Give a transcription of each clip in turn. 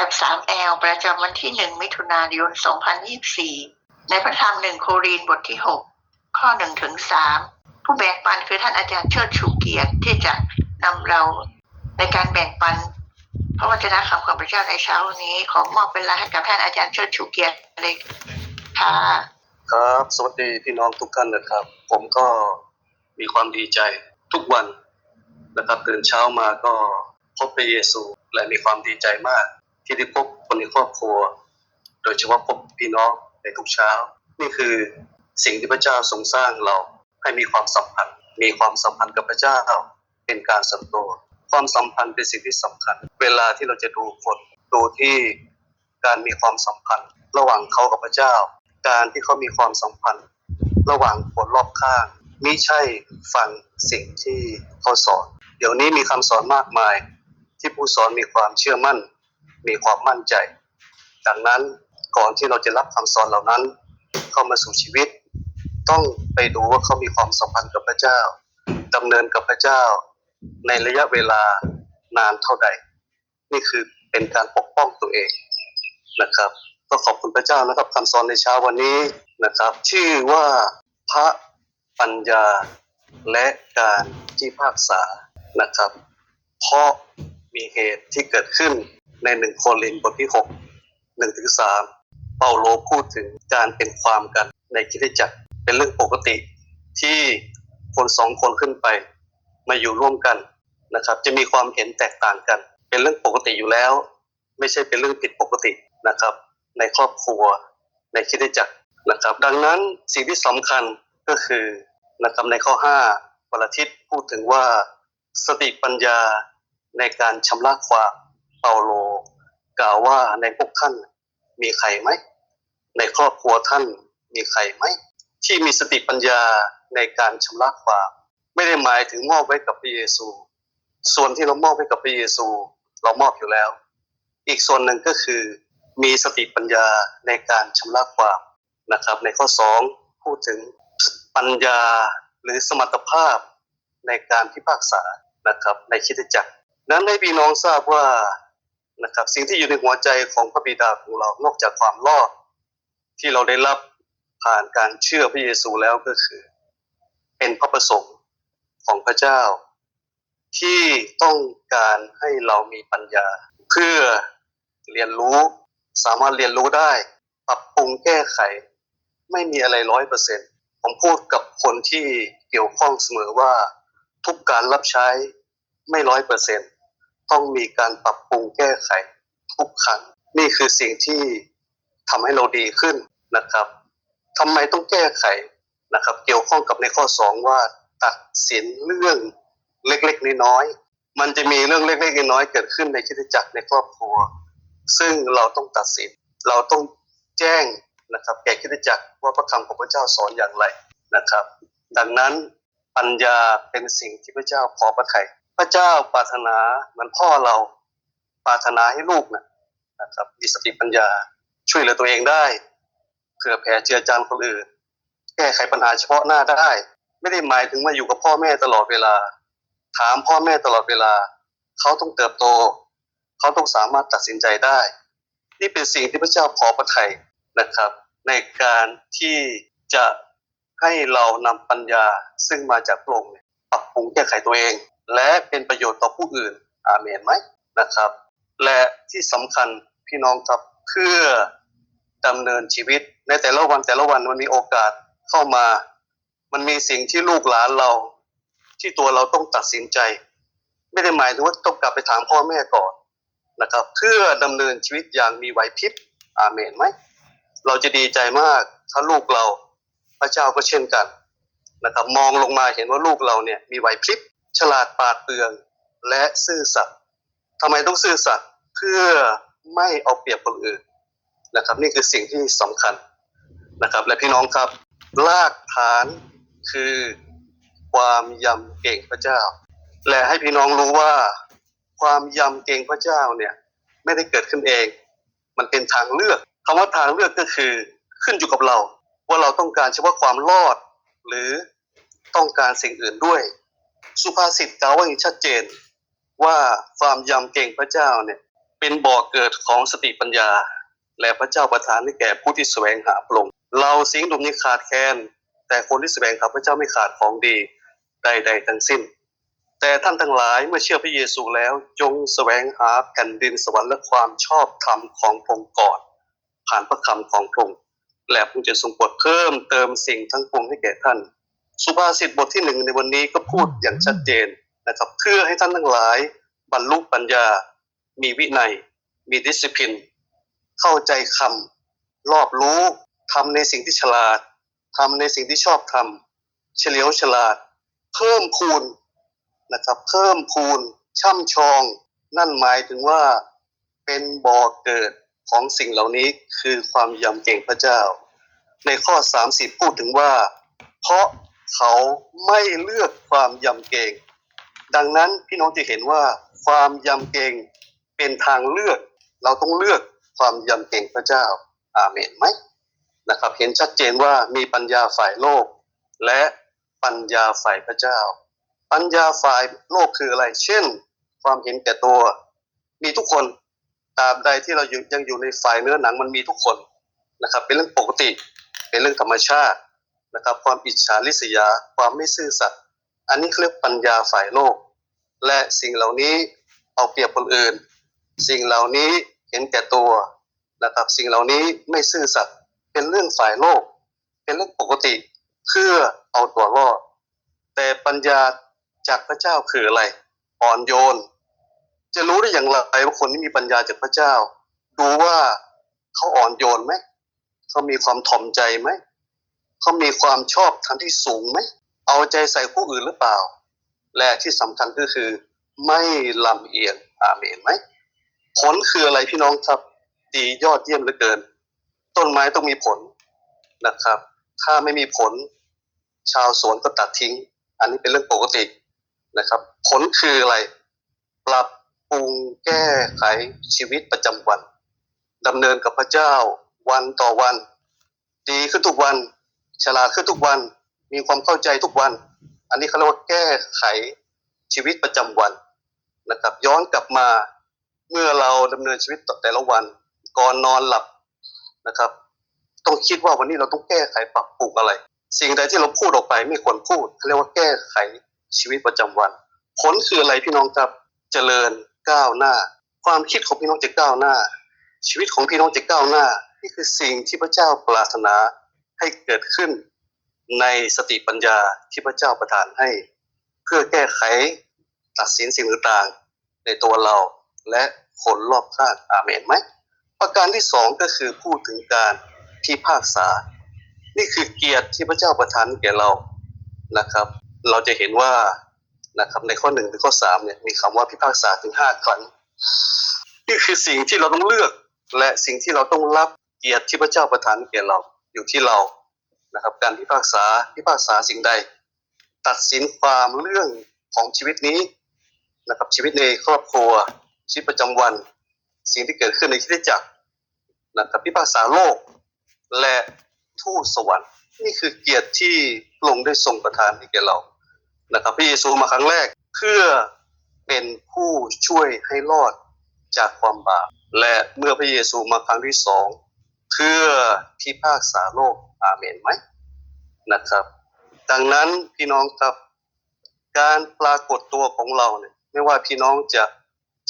แบบ 3L ประจำวันที่ 1 มิถุนายน 2024 ในพระธรรมหนึ่งโครินบทที่ 6 ข้อ1ถึง3ผู้แบ่งปันคือท่านอาจารย์เชิดชูเกียรติที่จะนำเราในการแบ่งปันพระวจนะคำของพระเจ้าในเช้านนี้ ขอมอบเวลาให้กับท่านอาจารย์เชิดชูเกียรติเลยค่ะครับสวัสดีพี่น้องทุกท่านนะครับ ผมก็มีความดีใจทุกวันนะครับตื่นเช้ามาก็พบพระเยซูและมีความดีใจมาก ที่ได้พบคนในครอบครัว โดยเฉพาะพบพี่น้องในทุกเช้า นี่คือสิ่งที่พระเจ้าทรงสร้างเราให้มีความสัมพันธ์ มีความสัมพันธ์กับพระเจ้าเป็นการส่วนตัวความสัมพันธ์เป็นสิ่งที่สำคัญ เวลาที่เราจะดูคนดูที่การมีความสัมพันธ์ ระหว่างเขากับพระเจ้า การที่เขามีความสัมพันธ์ ระหว่างคนรอบข้างมิใช่ฟังสิ่งที่เขาสอน เดี๋ยวนี้มีคำสอนมากมาย ที่ผู้สอนมีความเชื่อมั่น มีความมั่นใจ ดังนั้นก่อนที่เราจะรับคำสอนเหล่านั้น เข้ามาสู่ชีวิต ต้องไปดูว่าเขามีความสัมพันธ์กับพระเจ้าดำเนินกับพระเจ้า ในระยะเวลานานเท่าใด นี่คือเป็นการปกป้องตัวเองนะครับ ก็ขอบคุณพระเจ้านะครับคำสอนในเช้าวันนี้นะครับ ชื่อว่าพระปัญญาและการที่พากษานะครับ เพราะมีเหตุที่เกิดขึ้น ในหนึ่งโครินบทที่หกหนึ่งถึงสามเปาโลพูดถึงการเป็นความกันในคริสตจักรเป็นเรื่องปกติที่คนสองคนขึ้นไป มาอยู่ร่วมกันนะครับ จะมีความเห็นแตกต่างกัน เป็นเรื่องปกติอยู่แล้ว ไม่ใช่เป็นเรื่องผิดปกตินะครับ ในครอบครัวในคริสตจักรนะครับ ดังนั้นสิ่งที่สำคัญก็คือนะครับในข้อ5วันอาทิตย์พูดถึงว่าสติปัญญาในการชำระความ เปาโล กล่าวว่าในพวกท่านมีใครไหม ในครอบครัวท่านมีใครไหม ที่มีสติปัญญาในการชำระความไม่ได้หมายถึงมอบไว้กับพระเยซู ส่วนที่เรามอบไว้กับพระเยซู เรามอบอยู่แล้ว อีกส่วนหนึ่งก็คือมีสติปัญญาในการชำระความนะครับ ในข้อสองพูดถึงปัญญาหรือสมรรถภาพในการพิพากษานะครับในคิดจักร นั้นให้พี่น้องทราบว่า นะครับ สิ่งที่อยู่ในหัวใจของพระบิดาของเรานอกจากความรอดที่เราได้รับผ่านการเชื่อพระเยซูแล้วก็คือ เป็นพระประสงค์ของพระเจ้า ที่ต้องการให้เรามีปัญญา เพื่อเรียนรู้สามารถเรียนรู้ได้ ปรับปรุงแก้ไข ไม่มีอะไรร้อยเปอร์เซ็นผมพูดกับคนที่เกี่ยวข้องเสมอว่าทุกการรับใช้ไม่ร้อยเปอร์เซ็นต้ ต้องมีการปรับปรุงแก้ไขทุกครั้งนี่คือสิ่งที่ทำให้เราดีขึ้นนะครับทำไมต้องแก้ไขนะครับ เกี่ยวข้องกับในข้อสองว่าตัดสินเรื่องเล็กๆน้อยๆมันจะมีเรื่องเล็กๆน้อยๆเกิดขึ้นในคริสตจักรในครอบครัว ซึ่งเราต้องตัดสินเราต้องแจ้งนะครับ แก่คริสตจักรว่าพระคำของพระเจ้าสอนอย่างไรนะครับ ดังนั้นปัญญาเป็นสิ่งที่พระเจ้าพอพระทัย พระเจ้าปรารถนาเหมือนพ่อเราปรารถนาให้ลูกนะนะครับมีสติปัญญาช่วยเหลือตัวเองได้เผื่อแผ่เจือจานคนอื่น แก้ไขปัญหาเฉพาะหน้าได้ ไม่ได้หมายถึงมาอยู่กับพ่อแม่ตลอดเวลา ถามพ่อแม่ตลอดเวลา เขาต้องเติบโต เขาต้องสามารถตัดสินใจได้ นี่เป็นสิ่งที่พระเจ้าพอพระทัยนะครับ ในการที่จะให้เรานำปัญญาซึ่งมาจากพระองค์ปรับปรุงแก้ไขตัวเอง และเป็นประโยชน์ต่อผู้อื่น อาเมนไหมนะครับ และที่สำคัญพี่น้องครับเพื่อดำเนินชีวิตในแต่ละวันแต่ละวันมันมีโอกาสเข้ามา มันมีสิ่งที่ลูกหลานเรา ที่ตัวเราต้องตัดสินใจ ไม่ได้หมายถึงว่าต้องกลับไปถามพ่อแม่ก่อนนะครับ เพื่อดำเนินชีวิตอย่างมีไหวพริบอาเมนไหมเราจะดีใจมากถ้าลูกเราพระเจ้าก็เช่นกันนะครับมองลงมาเห็นว่าลูกเราเนี่ยมีไหวพริบ ฉลาดปาดเปรื่องและซื่อสัตย์ทำไมต้องซื่อสัตย์เพื่อไม่เอาเปรียบคนอื่นนะครับ นี่คือสิ่งที่สำคัญนะครับ และพี่น้องครับรากฐานคือความยำเก่งพระเจ้า และให้พี่น้องรู้ว่าความยำเก่งพระเจ้าเนี่ยไม่ได้เกิดขึ้นเอง มันเป็นทางเลือกคำว่าทางเลือกก็คือขึ้นอยู่กับเรา ว่าเราต้องการเฉพาะความรอด หรือต้องการสิ่งอื่นด้วย สุภาษิตกล่าวไว้อย่างชัดเจนว่าความยำเก่งพระเจ้าเนี่ยเป็นบ่อเกิดของสติปัญญา และพระเจ้าประทานให้แก่ผู้ที่แสวงหาพระองค์เราสิ่งดุมนี้ขาดแคลนแต่คนที่แสวงหาพระเจ้าไม่ขาดของดีใด ๆ ทั้งสิ้น แต่ท่านทั้งหลายเมื่อเชื่อพระเยซูแล้วจงแสวงหาแผ่นดินสวรรค์และความชอบธรรมของพระองค์ก่อน ผ่านพระคำของพระองค์และพระองค์จะทรงโปรดเพิ่มเติมสิ่งทั้งปวงให้แก่ท่าน สุภาษิตบทที่หนึ่งในวันนี้ก็พูดอย่างชัดเจนนะครับ เพื่อให้ท่านทั้งหลาย บรรลุปัญญา มีวินัย มีดิสซิ p ลินเข้าใจคำรอบรู้ทำในสิ่งที่ฉลาดทำในสิ่งที่ชอบทำเฉลียวฉลาด เพิ่มพูนนะครับเพิ่มพูนช่ำชอง นั่นหมายถึงว่าเป็นบ่อเกิดของสิ่งเหล่านี้คือความยำเกรงพระเจ้า ในข้อ 30 พูดถึงว่า เพราะ เขาไม่เลือกความยำเกรงดังนั้นพี่น้องจะเห็นว่าความยำเกรงเป็นทางเลือก เราต้องเลือกความยำเกรงพระเจ้า อาเมนไหมนะครับ เห็นชัดเจนว่ามีปัญญาฝ่ายโลก และปัญญาฝ่ายพระเจ้า ปัญญาฝ่ายโลกคืออะไร เช่น ความเห็นแก่ตัว มีทุกคนตราบใดที่เรายังยังอยู่ในฝ่ายเนื้อหนังมันมีทุกคนนะครับ เป็นเรื่องปกติ เป็นเรื่องธรรมชาติ นะครับ ความอิจฉาริษยา ความไม่ซื่อสัตย์อันนี้เรียกปัญญาฝ่ายโลก และสิ่งเหล่านี้เอาเปรียบคนอื่น สิ่งเหล่านี้เห็นแก่ตัวนะครับ สิ่งเหล่านี้ไม่ซื่อสัตย์เป็นเรื่องฝ่ายโลก เป็นเรื่องปกติเพื่อเอาตัวรอดแต่ปัญญาจากพระเจ้าคืออะไรอ่อนโยน จะรู้ได้อย่างไรว่าคนที่มีปัญญาจากพระเจ้า ดูว่าเขาอ่อนโยนไหมเขามีความถ่อมใจไหม เขามีความชอบทางที่สูงไหม เอาใจใส่ผู้อื่นหรือเปล่า และที่สำคัญก็คือ ไม่ลำเอียงอาเมนไหม ผลคืออะไรพี่น้องครับ ดียอดเยี่ยมเหลือเกิน ต้นไม้ต้องมีผลนะครับ ถ้าไม่มีผล ชาวสวนก็ตัดทิ้ง อันนี้เป็นเรื่องปกตินะครับ ผลคืออะไร ปรับปรุงแก้ไขชีวิตประจำวันดำเนินกับพระเจ้าวันต่อวัน ดีขึ้นทุกวัน ฉลาดขึ้นทุกวัน มีความเข้าใจทุกวัน อันนี้เขาเรียกว่าแก้ไขชีวิตประจำวันนะครับ ย้อนกลับมาเมื่อเราดำเนินชีวิตต่อแต่ละวัน ก่อนนอนหลับนะครับ ต้องคิดว่าวันนี้เราต้องแก้ไขปรับปรุงอะไร สิ่งใดที่เราพูดออกไปไม่ควรพูดเขาเรียกว่าแก้ไขชีวิตประจำวันผลคืออะไรพี่น้องครับเจริญก้าวหน้า ความคิดของพี่น้องจะก้าวหน้า ชีวิตของพี่น้องจะก้าวหน้า นี่คือสิ่งที่พระเจ้าปรารถนา ให้เกิดขึ้นในสติปัญญาที่พระเจ้าประทานให้ เพื่อแก้ไขตัดสินสิ่งต่างๆในตัวเราและคนรอบข้างอาเมนไหมประการที่สองก็คือพูดถึงการพิพากษา นี่คือเกียรติที่พระเจ้าประทานแก่เรานะครับ เราจะเห็นว่านะครับในข้อหนึ่งถึงข้อสามเนี่ยมีคำว่าพิพากษาถึงห้าครั้งนี่คือสิ่งที่เราต้องเลือก และสิ่งที่เราต้องรับเกียรติที่พระเจ้าประทานแก่เรา อยู่ที่เรานะครับ การพิพากษาพิพากษาสิ่งใด ตัดสินความเรื่องของชีวิตนี้นะครับชีวิตในครอบครัวชีวิตประจำวัน สิ่งที่เกิดขึ้นในคริสตจักรนะครับพิพากษาโลก และทูตสวรรค์ นี่คือเกียรติที่พระองค์ได้ทรงประทานให้แก่เรานะครับพระเยซูมาครั้งแรกเพื่อเป็นผู้ช่วยให้รอดจากความบาปและเมื่อพระเยซูมาครั้งที่สองเพื่อ พิพากษาโลกอาเมนไหมนะครับ ดังนั้นพี่น้องครับการปรากฏตัวของเราเนี่ยไม่ว่าพี่น้องจะ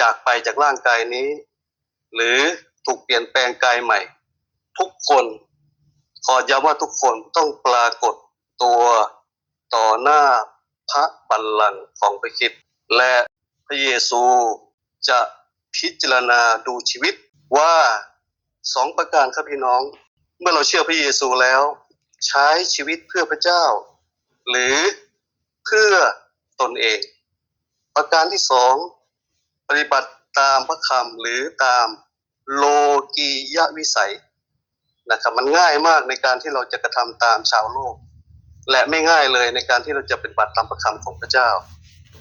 จากไปจากร่างกายนี้ หรือถูกเปลี่ยนแปลงกายใหม่ ทุกคน ขอย้ำว่าทุกคนต้องปรากฏตัวต่อหน้าพระบัลลังก์ของพระคิดและพระเยซูจะพิจารณาดูชีวิตว่าสองประการครับพี่น้อง เมื่อเราเชื่อพระเยซูแล้ว ใช้ชีวิตเพื่อพระเจ้า หรือเพื่อตนเอง ประการที่สองปฏิบัติตามพระคำหรือตามโลกียวิสัยนะครับมันง่ายมากในการที่เราจะกระทำตามชาวโลก และไม่ง่ายเลยในการที่เราจะเป็นบัติตามพระคำของพระเจ้า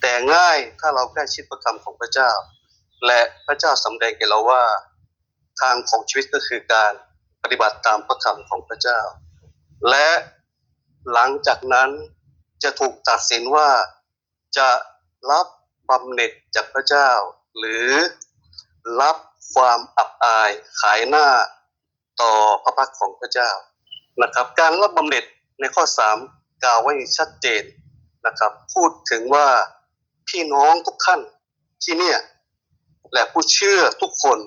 แต่ง่ายถ้าเราใกล้ชิดพระคำของพระเจ้า และพระเจ้าสำแดงแก่เราว่าทางของชีวิตก็คือการ ปฏิบัติตามพระคำของพระเจ้า และหลังจากนั้นจะถูกตัดสินว่าจะรับบำเหน็จจากพระเจ้า หรือรับความอับอายขายหน้าต่อพระพักของพระเจ้านะครับ การรับบำเหน็จในข้อสามกล่าวไว้ชัดเจนนะครับ พูดถึงว่าพี่น้องทุกท่านที่เนี่ยและผู้เชื่อทุกคน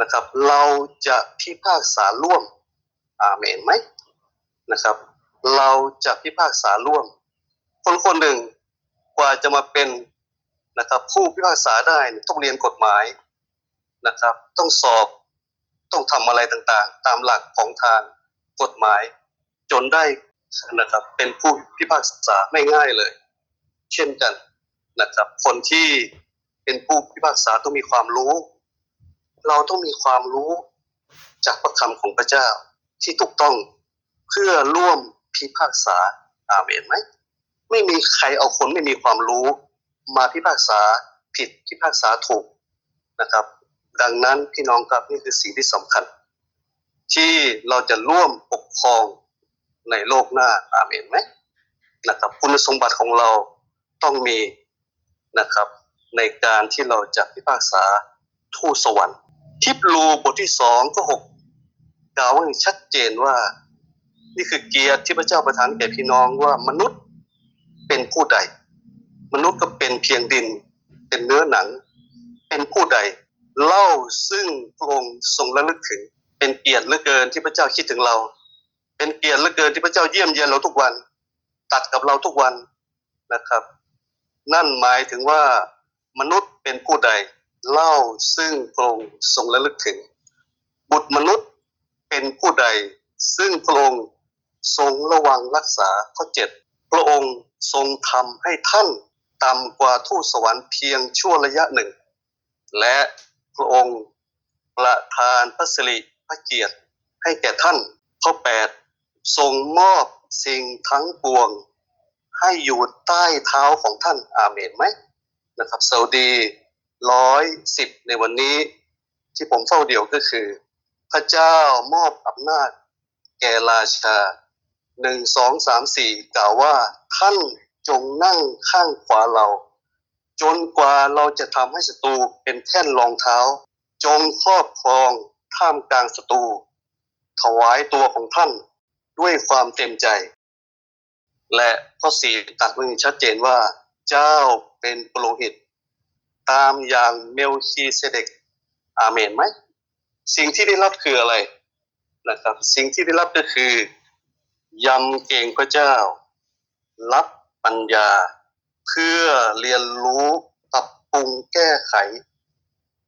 นะครับ เราจะพิพากษาร่วมอาเมนไหมนะครับ เราจะพิพากษาร่วม คนคนหนึ่งกว่าจะมาเป็นนะครับ ผู้พิพากษาได้ต้องเรียนกฎหมายนะครับ ต้องสอบต้องทำอะไรต่างๆ ตามหลักของทางกฎหมาย จนได้นะครับ เป็นผู้พิพากษาไม่ง่ายเลย เช่นกันนะครับ คนที่เป็นผู้พิพากษาต้องมีความรู้ เราต้องมีความรู้จากพระคำของพระเจ้าที่ถูกต้องเพื่อร่วมพิพากษาอาเมนไหมไม่มีใครเอาคนไม่มีความรู้ มาพิพากษาผิดพิพากษาถูกนะครับ ดังนั้นพี่น้องครับนี่คือสิ่งที่สำคัญ ที่เราจะร่วมปกครองในโลกหน้าอาเมนไหมนะครับคุณสมบัติของเราต้องมีนะครับในการที่เราจะพิพากษาทูตสวรรค์ ทิปลูบทที่สองก็หกกล่าวไว้ชัดเจนว่า นี่คือเกียรติที่พระเจ้าประทานแก่พี่น้องว่ามนุษย์เป็นผู้ใด มนุษย์ก็เป็นเพียงดิน เป็นเนื้อหนัง เป็นผู้ใด เล่าซึ่งพระองค์ทรงระลึกถึง เป็นเกียรติเหลือเกินที่พระเจ้าคิดถึงเรา เป็นเกียรติเหลือเกินที่พระเจ้าเยี่ยมเยียนเราทุกวัน ตัดกับเราทุกวันนะครับ นั่นหมายถึงว่ามนุษย์เป็นผู้ใด เล่าซึ่งพระองค์ทรงระลึกถึง บุตรมนุษย์เป็นผู้ใด ซึ่งพระองค์ทรงระวังรักษาข้อเจ็ดพระองค์ทรงทำให้ท่านต่ำกว่าทูตสวรรค์เพียงชั่วระยะหนึ่ง และพระองค์ประทานพระสิริพระเกียรติให้แก่ท่านข้อแปดทรงมอบสิ่งทั้งปวง ให้อยู่ใต้เท้าของท่านอาเมนไหมนะครับสวัสดี ร้อยสิบในวันนี้ ที่ผมเฝ้าเดี่ยวก็คือ พระเจ้ามอบอำนาจ แก่ราชาหนึ่งสองสามสี่กล่าวว่าท่านจงนั่งข้างขวาเรา จนกว่าเราจะทำให้ศัตรูเป็นแท่นรองเท้า จงครอบครองท่ามกลางศัตรูถวายตัวของท่านด้วยความเต็มใจ และข้อสี่ตัดไว้ชัดเจนว่า เจ้าเป็นปโลหิต ตามอย่างเมลคีเซเดกอาเมนไหม สิ่งที่ได้รับคืออะไรนะครับ สิ่งที่ได้รับก็คือยำเกรงพระเจ้า รับปัญญา เพื่อเรียนรู้ปรับปรุงแก้ไข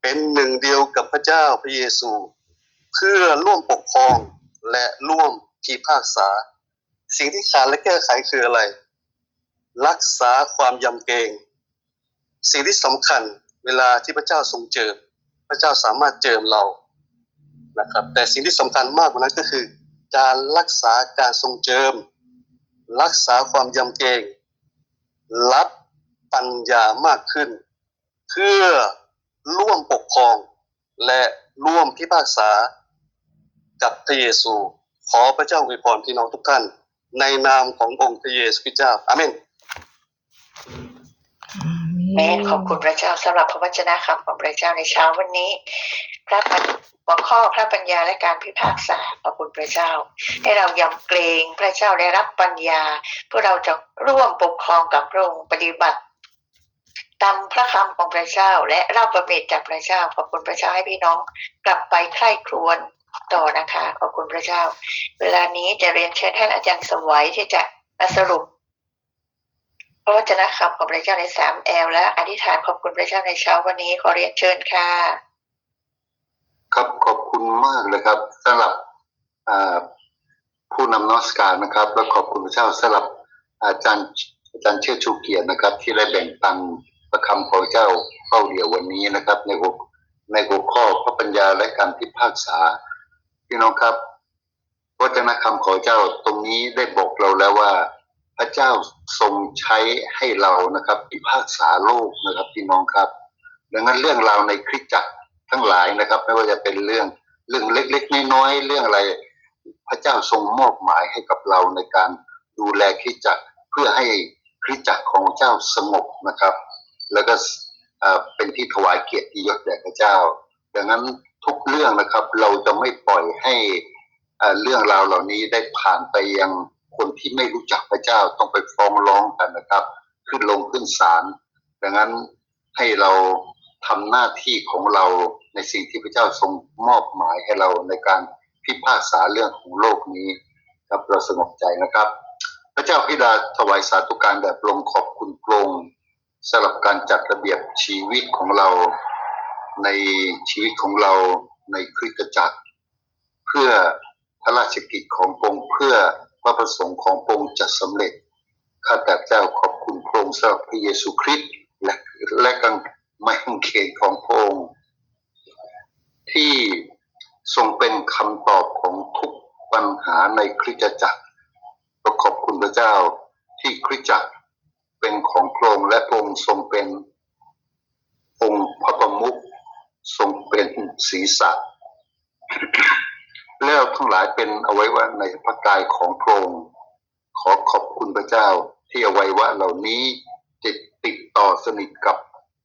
เป็นหนึ่งเดียวกับพระเจ้าพระเยซู เพื่อร่วมปกครองและร่วมพิพากษา สิ่งที่ขาดและแก้ไขคืออะไร รักษาความยำเกรง สิ่งที่สำคัญเวลาที่พระเจ้าทรงเจิม พระเจ้าสามารถเจิมเรานะครับ แต่สิ่งที่สำคัญมากกว่านั้นก็คือ การรักษาการทรงเจิม รักษาความยำเกรงรับปัญญามากขึ้น เพื่อร่วมปกครอง และร่วมพิพากษากับพระเยซู ขอพระเจ้าอวยพรพี่น้องทุกท่าน ในนามขององค์พระเยซูคริสต์เจ้าอาเมน แม่ขอบคุณพระเจ้าสำหรับพระวจนะคำของพระเจ้าในเช้าวันนี้ พระปัญหัวข้อพระปัญญาและการพิพากษาขอบคุณพระเจ้า ให้เรายำเกรงพระเจ้าได้รับปัญญาเพื่อเราจะร่วมปกครองกับพระองค์ปฏิบัติตามพระคำของพระเจ้าและรับประเมตจากพระเจ้าขอบคุณพระเจ้าให้พี่น้องกลับไปใคร่ครวญต่อนะคะขอบคุณพระเจ้า เวลานี้จะเรียนเชิญท่านอาจารย์สวัยที่จะมาสรุป พระวจนะคำของพระเจ้าในสามแอลและอธิษฐานขอบคุณพระเจ้าในเช้าวันนี้ขอเรียนเชิญค่ะ ครับขอบคุณมากเลยครับสำหรับผู้นำนอสการนะครับ และขอบคุณพระเจ้าสำหรับอาจารย์อาจารย์เชิดชูเกียรตินะครับ ที่ได้แบ่งปันประคำของเจ้าเฝ้าเดียววันนี้นะครับ ในหัวในหัวข้อพระปัญญาและการพิพากษาพี่น้องครับพระเจ้าคำของเจ้าตรงนี้ได้บอกเราแล้วว่า พระเจ้าทรงใช้ให้เรานะครับพิพากษาโลกนะครับพี่น้องครับ ดังนั้นเรื่องราวในคริสตจักรทั้งหลายนะครับ ไม่ว่าจะเป็นเรื่องเรื่องเล็กๆน้อยๆเรื่องอะไร พระเจ้าทรงมอบหมายให้กับเราในการดูแลคริสตจักรเพื่อให้คริสตจักรของเจ้าสงบนะครับ แล้วก็เป็นที่ถวายเกียรติยศแด่พระเจ้า ดังนั้นทุกเรื่องนะครับเราจะไม่ปล่อยให้อ่อเรื่องราวเหล่านี้ได้ผ่านไปยัง คนที่ไม่รู้จักพระเจ้าต้องไปฟ้องร้องกันนะครับ ขึ้นลงขึ้นศาลดังนั้นให้เราทำหน้าที่ของเราในสิ่งที่พระเจ้าทรงมอบหมายให้เราในการพิพากษาเรื่องของโลกนี้ครับเราสงบใจนะครับ พระเจ้าพิดาถวายสาธุการแบบลงขอบคุณพระองค์สำหรับการจัดระเบียบชีวิตของเราในชีวิตของเราในคริสตจักร เพื่อพระราชกิจของพระองค์เพื่อ พระประสงค์ของพระองค์จะสำเร็จ ข้าแต่เจ้าขอบคุณพระองค์สำหรับพระเยซูคริสต์และและกังไม้กางเขนของพระองค์ที่ทรงเป็นคำตอบของทุกปัญหาในคริสตจักรขอบคุณพระเจ้าที่คริสตจักรเป็นของพระองค์และพระองค์ทรงเป็นองค์พระประมุขทรงเป็นศีรษะ แล้วทั้งหลายเป็นอวัยวะในพระกายของพระองค์ขอขอบคุณพระเจ้าที่อวัยวะเหล่านี้จะติดต่อสนิทกับ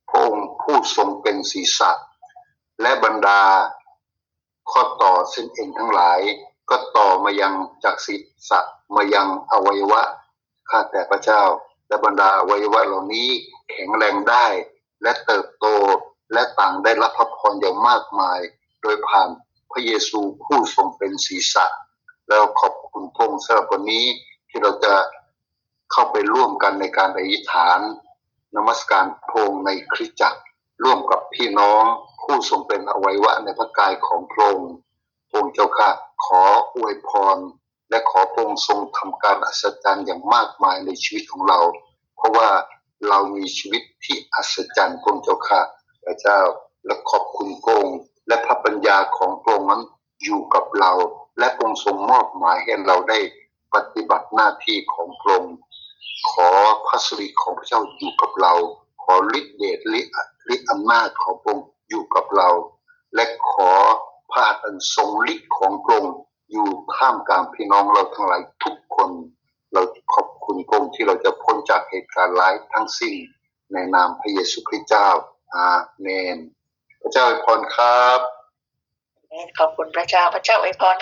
พระองค์ผู้ทรงเป็นศีรษะ และบรรดา ข้อต่อเส้นเอ็นทั้งหลาย ก็ต่อมายังจากศีรษะมายังอวัยวะข้าแต่พระเจ้า และบรรดาอวัยวะเหล่านี้แข็งแรงได้ และเติบโตและต่างได้รับพระพรอย่างมากมาย โดยผ่าน พระเยซูผู้ทรงเป็นศีรษะ แล้วขอบคุณพระองค์สำหรับวันนี้ที่เราจะเข้าไปร่วมกันในการอธิษฐานนมัสการพระองค์ในคริสตจักรร่วมกับพี่น้องผู้ทรงเป็นอวัยวะในพระกายของพระองค์พระองค์เจ้าค่ะขออวยพร และขอพระองค์ทรงทำการอัศจรรย์อย่างมากมายในชีวิตของเรา เพราะว่าเรามีชีวิตที่อัศจรรย์พระองค์เจ้าค่ะพระเจ้าและขอบคุณพระองค์ และพระปัญญาของพระองค์นั้นอยู่กับเรา และพระองค์ทรงมอบหมายให้เราได้ปฏิบัติหน้าที่ของพระองค์ขอพระสิริของพระเจ้าอยู่กับเรา ขอฤทธิเดชฤทธิอำนาจของพระองค์อยู่กับเรา และขอพระหัตถ์อันทรงฤทธิ์ของพระองค์อยู่ท่ามกลางพี่น้องเราทั้งหลายทุกคน เราขอบคุณพระองค์ที่เราจะพ้นจากเหตุการณ์ร้ายทั้งสิ้นในนามพระเยซูคริสต์เจ้าอาเมน พระเจ้าอวยพรครับ ขอบคุณพระเจ้า พระเจ้าอวยพร